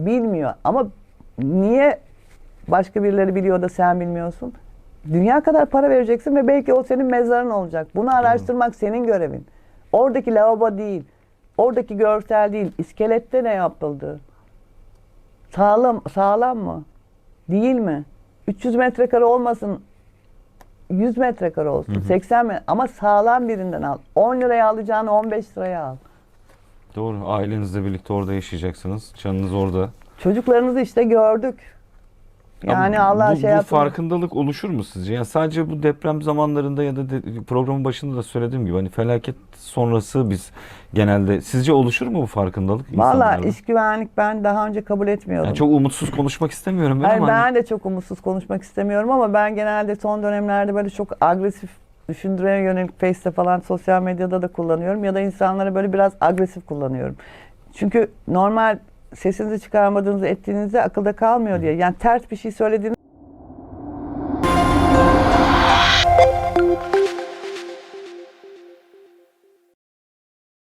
bilmiyor. Ama niye başka birileri biliyor da sen bilmiyorsun? Dünya kadar para vereceksin ve belki o senin mezarın olacak. Bunu araştırmak senin görevin. Oradaki lavabo değil. Oradaki görsel değil. İskelette ne yapıldı? Sağlam, sağlam mı? Değil mi? 300 metrekare olmasın 100 metrekare olsun. 80 metre ama sağlam birinden al. 10 liraya alacağını 15 liraya al. Doğru. Ailenizle birlikte orada yaşayacaksınız. Canınız orada. Çocuklarınızı işte gördük. Yani Ama Allah bu, şey bu farkındalık oluşur mu sizce? Yani sadece bu deprem zamanlarında ya da de- programın başında da söylediğim gibi hani felaket sonrası biz genelde sizce oluşur mu bu farkındalık Valla iş güvenlik ben daha önce kabul etmiyordum. Yani çok umutsuz konuşmak istemiyorum ben Hayır, ama hani- ben de çok umutsuz konuşmak istemiyorum ama ben genelde son dönemlerde böyle çok agresif düşündürmeye yönelik Face'te falan sosyal medyada da kullanıyorum ya da insanlara böyle biraz agresif kullanıyorum. Çünkü normal sesinizi çıkarmadığınızı ettiğinizde akılda kalmıyor diye. Yani ters bir şey söylediğiniz